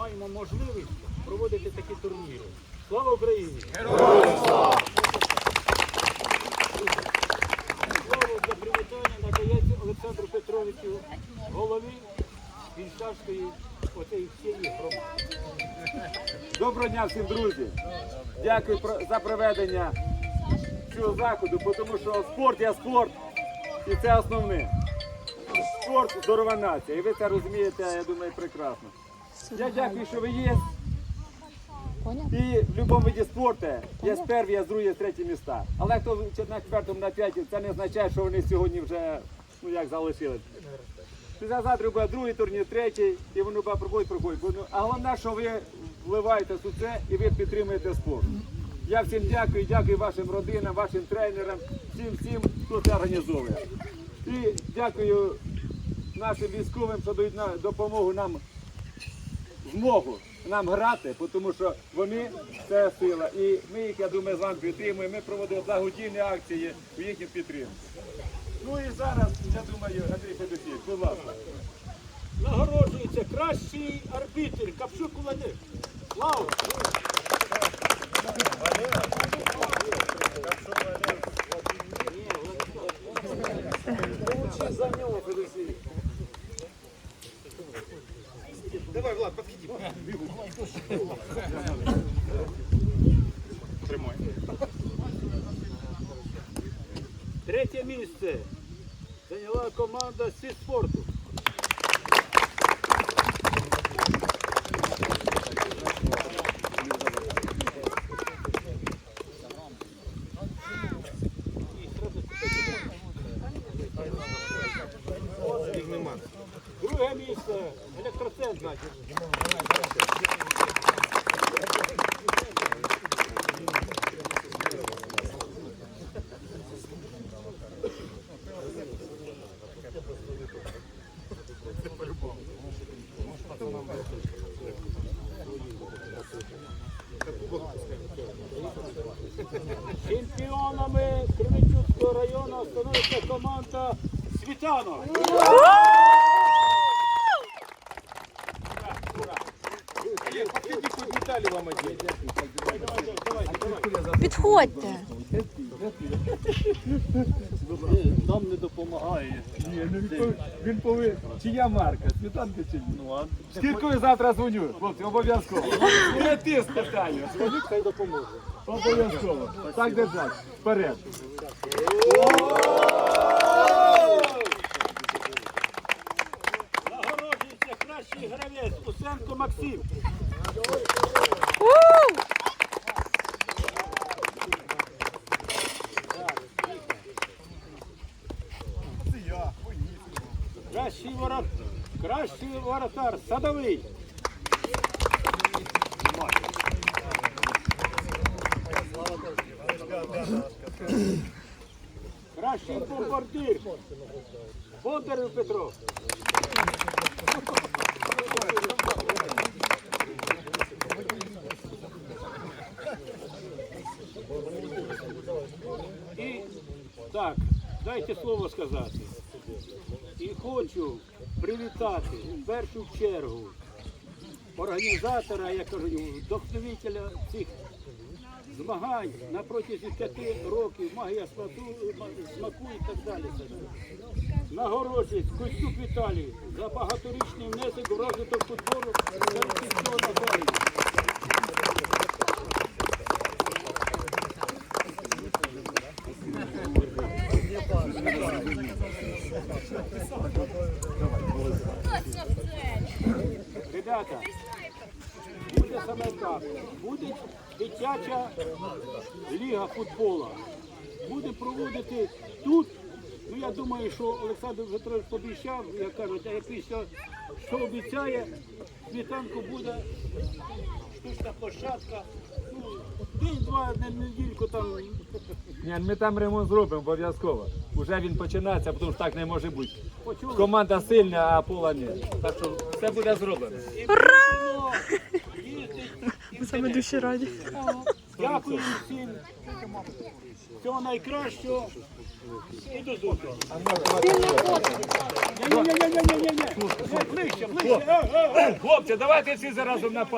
маємо можливість проводити такі турніри. Слава Україні! Слово для привітання надається Олександру Петровичу, голові Вінчарської оцеї всієї громади. Доброго дня всім друзі! Дякую за проведення цього заходу, тому що спорт є спорт, і це основне. Спорт здорова нація, і ви це розумієте, я думаю, прекрасно. Я дякую, що ви є. І в будь-якому виді спорту є перві, є другі, є треті міста. Але хто на четвертому, на п'ятій, це не означає, що вони сьогодні вже ну як залишились. Післязавтра буде другий турнір, третій, і воно буде проходить, проходить. Ну, А головне, що ви вливаєтесь у це і ви підтримуєте спорт. Я всім дякую, дякую вашим родинам, вашим тренерам, всім всім, хто це організовує. І дякую нашим військовим, що дають допомогу нам змогу нам грати, тому що вони це сила. І ми їх, я думаю, з вами підтримуємо. Ми проводимо благодійні акції в їхню підтримку. Ну і зараз, я думаю, Андрій Федосійович, будь ласка. Нагороджується кращий арбітр Капшук Владимир. Слава! За нього, Тримай. Третє місце зайняла команда зі Місце електроцентр. Чемпіонами Кременчуцького району становиться команда Світанок. Підходьте. Нам не допомагає. Ні, ну він повинен, він повинен. Чия марка? Світанка чи ні? Ну, а... Скільки ви завтра дзвоню? Хлопці, обов'язково. Не ти спитаю. Дзвоніть, хай допоможе. Обов'язково. Так держать. Вперед. Нагороджується кращий гравець Усенко Максим. Кращий ворот, кращий воротар Садовий. Кращий бомбардир. Бондарів Петро. І так, дайте слово сказати. І хочу привітати в першу чергу організатора, я кажу, вдохновителя цих змагань на протязі п'яти років, магія смаку, смаку і так далі. Нагороджують Костюк Віталій за багаторічний внесок в розвиток футболу Харківського населення. Ребята, буде саме так. Буде дитяча ліга футбола. Буде проводити тут. Ну я думаю, що Олександр Петрович пообіцяв, як кажуть, а якийсь що, обіцяє, світанку буде штучна площадка. Ну, день-два на недільку там. Ні, ми там ремонт зробимо обов'язково. Уже він починається, тому що так не може бути. Почули? Команда сильна, а пола ні. Так що все буде зроблено. Ура! І Саме душі раді. Дякую всім. Всього найкращого. І до зустрічі. Ні-ні-ні-ні-ні-ні. Ближче, ближче. Е, е, е. Хлопці, давайте всі заразом на